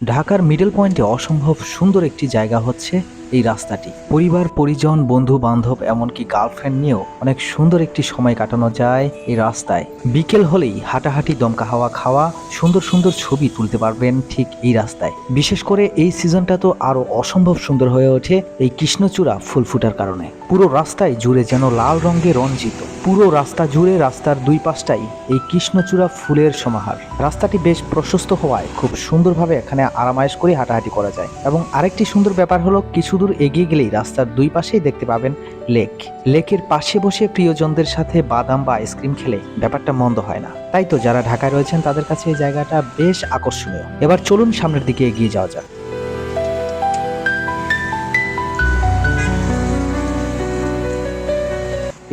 ঢাকার মিডল পয়েন্টে অসম্ভব সুন্দর একটি জায়গা হচ্ছে এই রাস্তাটি। পরিবার, পরিজন, বন্ধু, বান্ধব, এমনকি গার্লফ্রেন্ড নিয়েও অনেক সুন্দর একটি সময় কাটানো যায় এই রাস্তায়। বিকেল হলেই হাঁটাহাঁটি, দমকা হাওয়া খাওয়া, সুন্দর সুন্দর ছবি তুলতে পারবেন ঠিক এই রাস্তায়। বিশেষ করে এই সিজনটা তো আরও অসম্ভব সুন্দর হয়ে ওঠে এই কৃষ্ণচূড়া ফুল ফুটার কারণে। পুরো রাস্তায় জুড়ে যেন লাল রঙে রঞ্জিত। পুরো রাস্তা জুড়ে রাস্তার দুই পাশটাই এই কৃষ্ণচূড়া ফুলের সমাহার। রাস্তাটি বেশ প্রশস্ত হওয়ায় খুব সুন্দরভাবে এখানে আরামায়েশ করে হাঁটাহাঁটি করা যায়। এবং আরেকটি সুন্দর ব্যাপার হলো কিছু দূর এগিয়ে গেলেই রাস্তার দুই পাশেই দেখতে পাবেন লেক। লেকের পাশে বসে প্রিয়জনদের সাথে বাদাম বা আইসক্রিম খেলে ব্যাপারটা মন্দ হয় না। তাই তো যারা ঢাকায় রয়েছেন তাদের কাছে এই জায়গাটা বেশ আকর্ষণীয়। এবার চলুন সামনের দিকে এগিয়ে যাওয়া যাক।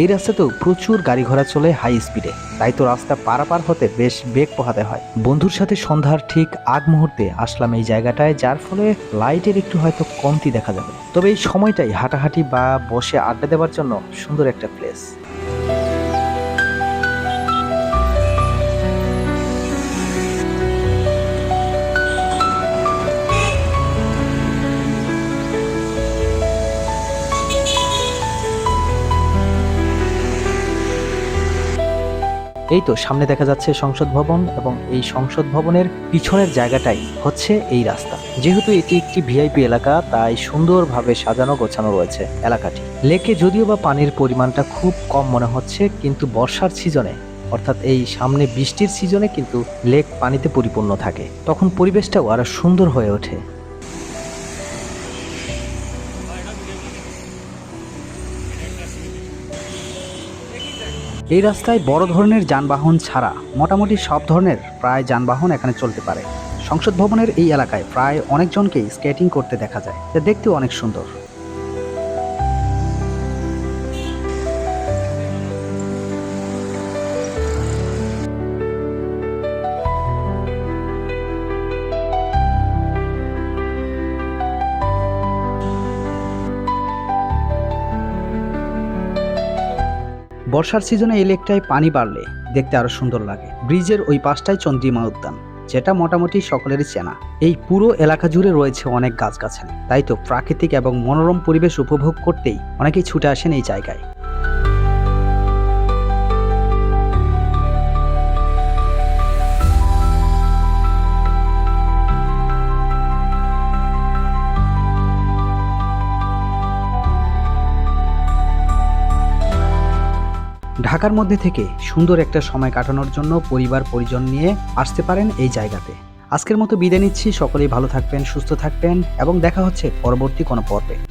এই রাস্তাতেও প্রচুর গাড়ি ঘোড়া চলে হাই স্পিডে তাই তো রাস্তা পারাপার হতে বেশ বেগ পোহাতে হয়। বন্ধুর সাথে সন্ধ্যার ঠিক আগ মুহূর্তে আসলাম এই জায়গাটায়, যার ফলে লাইটের একটু হয়তো কমতি দেখা যাবে। তবে এই সময়টাই হাঁটাহাঁটি বা বসে আড্ডা দেওয়ার জন্য সুন্দর একটা প্লেস এই তো সামনে দেখা যাচ্ছে সংসদ ভবন এবং এই সংসদ ভবনের পিছনের জায়গাটাই হচ্ছে এই রাস্তা। যেহেতু এটি একটি ভিআইপি এলাকা, তাই সুন্দরভাবে সাজানো গোছানো রয়েছে এলাকাটি। লেকে যদিও বা পানির পরিমাণটা খুব কম মনে হচ্ছে, কিন্তু বর্ষার সিজনে, অর্থাৎ এই সামনে বৃষ্টির সিজনে কিন্তু লেক পানিতে পরিপূর্ণ থাকে। তখন পরিবেশটাও আরও সুন্দর হয়ে ওঠে। এই রাস্তায় বড় ধরনের যানবাহন ছাড়া মোটামুটি সব ধরনের প্রায় যানবাহন এখানে চলতে পারে। সংসদ ভবনের এই এলাকায় প্রায় অনেকজনকেই স্কেটিং করতে দেখা যায়। যা দেখতেও অনেক সুন্দর। বর্ষার সিজনে এই লেকটায় পানি বাড়লে দেখতে আরও সুন্দর লাগে। ব্রিজের ওই পাশটাই চন্দ্রিমা উদ্যান, যেটা মোটামুটি সকলেরই চেনা। এই পুরো এলাকা জুড়ে রয়েছে অনেক গাছগাছালি। তাই তো প্রাকৃতিক এবং মনোরম পরিবেশ উপভোগ করতেই অনেকেই ছুটে আসেন এই জায়গায়। ঢাকার মধ্যে থেকে সুন্দর একটা সময় কাটানোর জন্য পরিবার পরিজন নিয়ে আসতে পারেন এই জায়গাতে। আজকের মতো বিদায় নিচ্ছি। সকলেই ভালো থাকবেন, সুস্থ থাকবেন এবং দেখা হচ্ছে পরবর্তী কোনো পর্বে।